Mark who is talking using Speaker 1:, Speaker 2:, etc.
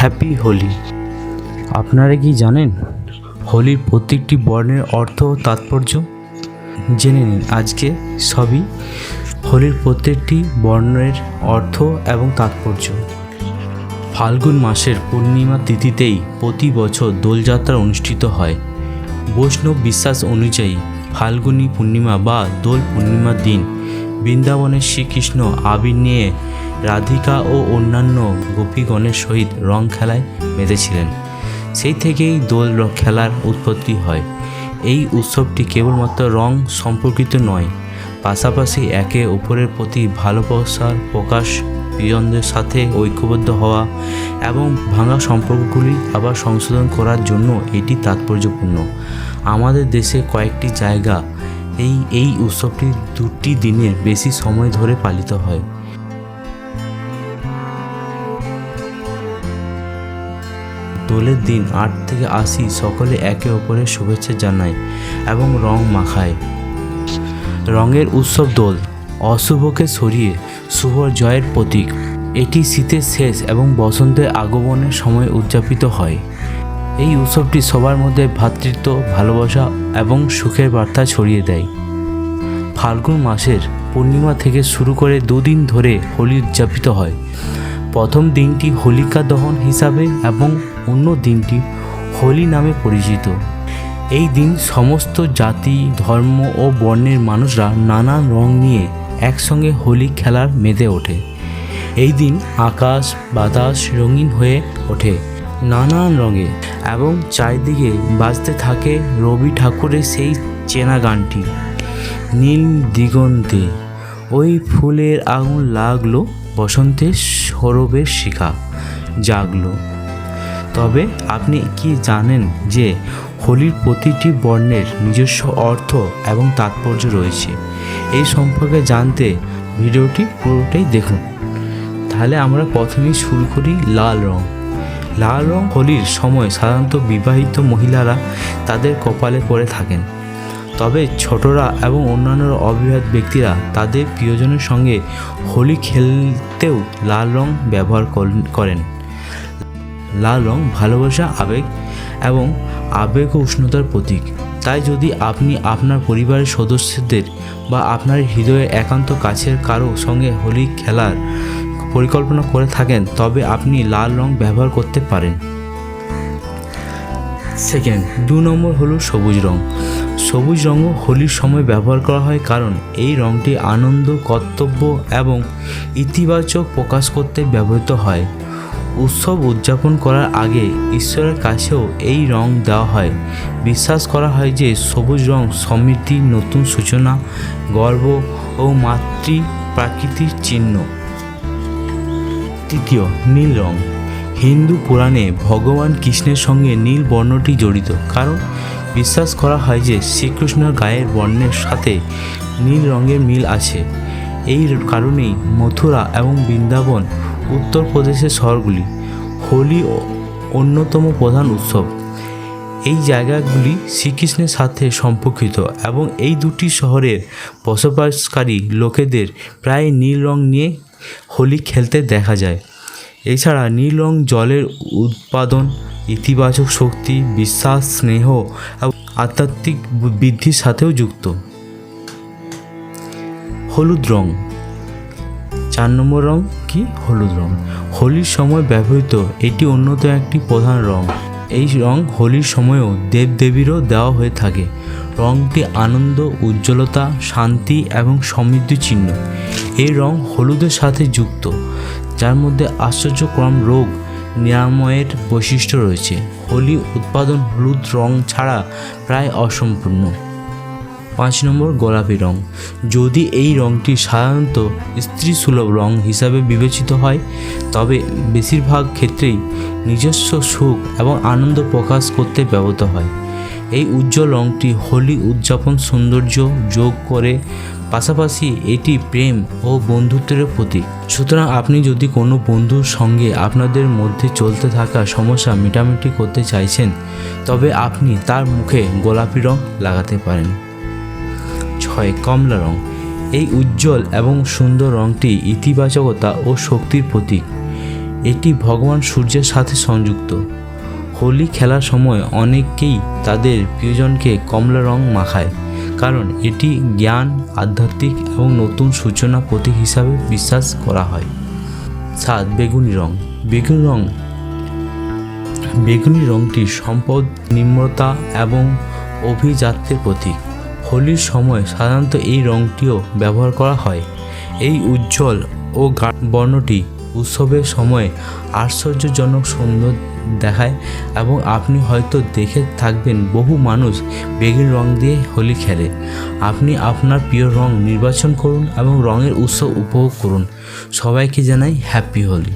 Speaker 1: Happy Holi আপনারা কি জানেন হোলির প্রত্যেকটি বর্ণের অর্থ ও তাৎপর্য? জেনে নিন, আজকে সবই হোলির প্রত্যেকটি বর্ণের অর্থ এবং তাৎপর্য। ফাল্গুন মাসের পূর্ণিমা তিথিতেই প্রতি বছর দোলযাত্রা অনুষ্ঠিত হয়। বৈষ্ণব বিশ্বাস অনুযায়ী ফাল্গুনী পূর্ণিমা বা দোল পূর্ণিমার দিন বৃন্দাবনের শ্রীকৃষ্ণ আবির নিয়ে রাধিকা ও অন্যান্য গোপীগণের সহিত রং খেলায় মেতেছিলেন সেই থেকেই দোল খেলার উৎপত্তি হয়। এই উৎসবটি কেবলমাত্র রং সম্পর্কিত নয়, পাশাপাশি একে অপরের প্রতি ভালোবাসার প্রকাশ, প্রিয়জনদের সাথে ঐক্যবদ্ধ হওয়া এবং ভাঙা সম্পর্কগুলি আবার সংশোধন করার জন্য এটি তাৎপর্যপূর্ণ। আমাদের দেশে কয়েকটি জায়গা এই এই উৎসবটি দুটি দিনের বেশি সময় ধরে পালিত হয়। দোলের দিন আট থেকে আশি সকলে একে অপরের শুভেচ্ছা জানায় এবং রং মাখায়। রঙের উৎসব দোল, অশুভকে সরিয়ে শুভ জয়ের প্রতীক। এটি শীতের শেষ এবং বসন্তের আগমনের সময় উদযাপিত হয়। এই উৎসবটি সবার মধ্যে ভ্রাতৃত্ব ভালোবাসা এবং সুখের বার্তা ছড়িয়ে দেয়। ফাল্গুন মাসের পূর্ণিমা থেকে শুরু করে দুদিন ধরে হোলি উদযাপিত হয়। প্রথম দিনটি হোলিকা দহন হিসাবে এবং অন্য দিনটি হোলি নামে পরিচিত। এই দিন সমস্ত জাতি, ধর্ম ও বর্ণের মানুষরা নানান রং নিয়ে একসঙ্গে হোলি খেলার মেতে ওঠে। এই দিন আকাশ, বাতাস রঙিন হয়ে ওঠে। নানান রঙে এবং চারিদিকে বাজতে থাকে রবি ঠাকুরের সেই চেনা গানটি। নীল দিগন্তে ওই ফুলের আগুন লাগল বসন্তের সৌরভের শিখা, জাগলো। তবে আপনি কি জানেন যে হোলির প্রতিটি বর্ণের নিজস্ব অর্থ এবং তাৎপর্য রয়েছে? এই সম্পর্কে জানতে ভিডিওটি পুরোটাই দেখুন। তাহলে আমরা প্রথমেই শুরু করি লাল রং। লাল রং হোলির সময় সাধারণত বিবাহিত মহিলারা তাদের কপালে পরে থাকেন। তবে ছোটরা এবং অন্যান্য অবিবাহিত ব্যক্তিরা তাদের প্রিয়জনের সঙ্গে হোলি খেলতেও লাল রং ব্যবহার করেন- লাল রং ভালোবাসা, আবেগ এবং আবেগ ও উষ্ণতার প্রতীক। তাই যদি আপনি আপনার পরিবারের সদস্যদের বা আপনার হৃদয়ে একান্ত কাছের কারও সঙ্গে হোলি খেলার পরিকল্পনা করে থাকেন, তবে আপনি লাল রং ব্যবহার করতে পারেন। সেকেন্ড দু নম্বর হলো সবুজ রং। সবুজ রঙও হোলির সময় ব্যবহার করা হয় কারণ এই রঙটি আনন্দ, কর্তব্য এবং ইতিবাচক প্রকাশ করতে ব্যবহৃত হয়। উৎসব উদযাপন করার আগে ঈশ্বরের কাছেও এই রং দেওয়া হয়। বিশ্বাস করা হয় যে সবুজ রং সমৃদ্ধি নতুন সূচনা, গর্ব ও মাতৃ প্রাকৃতির চিহ্ন। তৃতীয় নীল রং। হিন্দু পুরাণে ভগবান কৃষ্ণের সঙ্গে নীল বর্ণটি জড়িত, কারণ বিশ্বাস করা হয় যে শ্রীকৃষ্ণের গায়ের বর্ণের সাথে নীল রঙের মিল আছে। এই কারণেই মথুরা এবং বৃন্দাবন উত্তরপ্রদেশের শহরগুলি হোলি অন্যতম প্রধান উৎসব। এই জায়গাগুলি শ্রীকৃষ্ণের সাথে সম্পর্কিত এবং এই দুটি শহরের বসবাসকারী লোকেদের প্রায় নীল রং নিয়ে হোলি খেলতে দেখা যায়। এছাড়া নীল জলের উৎপাদন, ইতিবাচক শক্তি, বিশ্বাস, স্নেহ আধ্যাত্মিক বৃদ্ধির সাথেও যুক্ত। হলুদ রং। চার নম্বর রং কি? হলুদ রং। হোলির সময় ব্যবহৃত এটি অন্যতম একটি প্রধান রং। এই রং হোলির সময়েও দেবদেবীরও দেওয়া হয়ে থাকে। রংটি আনন্দ, উজ্জ্বলতা, শান্তি এবং সমৃদ্ধি চিহ্ন। এই রং হলুদের সাথে যুক্ত, যার মধ্যে আশ্চর্যক্রম রোগ নিরাময়ের বৈশিষ্ট্য রয়েছে। হোলি উৎপাদন হলুদ রং ছাড়া প্রায় অসম্পূর্ণ। পাঁচ নম্বর গোলাপি রং। যদি এই রংটি সাধারণত স্ত্রী সুলভ রং হিসাবে বিবেচিত হয়, তবে বেশিরভাগ ক্ষেত্রেই নিজস্ব সুখ এবং আনন্দ প্রকাশ করতে ব্যবহৃত হয়। এই উজ্জ্বল রংটি হোলি উদযাপন সৌন্দর্য যোগ করে, পাশাপাশি এটি প্রেম ও বন্ধুত্বের প্রতীক। সুতরাং আপনি যদি কোনো বন্ধুর সঙ্গে আপনাদের মধ্যে চলতে থাকা সমস্যা মেটামেটি করতে চাইছেন, তবে আপনি তার মুখে গোলাপি রং লাগাতে পারেন। ছয় কমলা রং। এই উজ্জ্বল এবং সুন্দর রংটি ইতিবাচকতা ও শক্তির প্রতীক। এটি ভগবান সূর্যের সাথে সংযুক্ত। হোলি খেলার সময় অনেকেই তাদের প্রিয়জনকে কমলা রং মাখায়, কারণ এটি জ্ঞান, আধ্যাত্মিক এবং নতুন সূচনা প্রতীক হিসাবে বিশ্বাস করা হয়। সাত বেগুনি রং। বেগুনি রং বেগুনি রংটি সম্পদ নিম্রতা এবং অভিজাত্যের প্রতীক। হোলির সময় সাধারণত এই রংটিও ব্যবহার করা হয়। এই উজ্জ্বল ও বর্ণটি উৎসবের সময় আশ্চর্যজনক সুন্দর দেখায় এবং আপনি হয়তো দেখে থাকবেন বহু মানুষ বেগুনি রং দিয়ে হোলি খেলে। আপনি আপনার প্রিয় রং নির্বাচন করুন এবং রঙের উৎসব উপভোগ করুন। সবাইকে জানাই হ্যাপি হোলি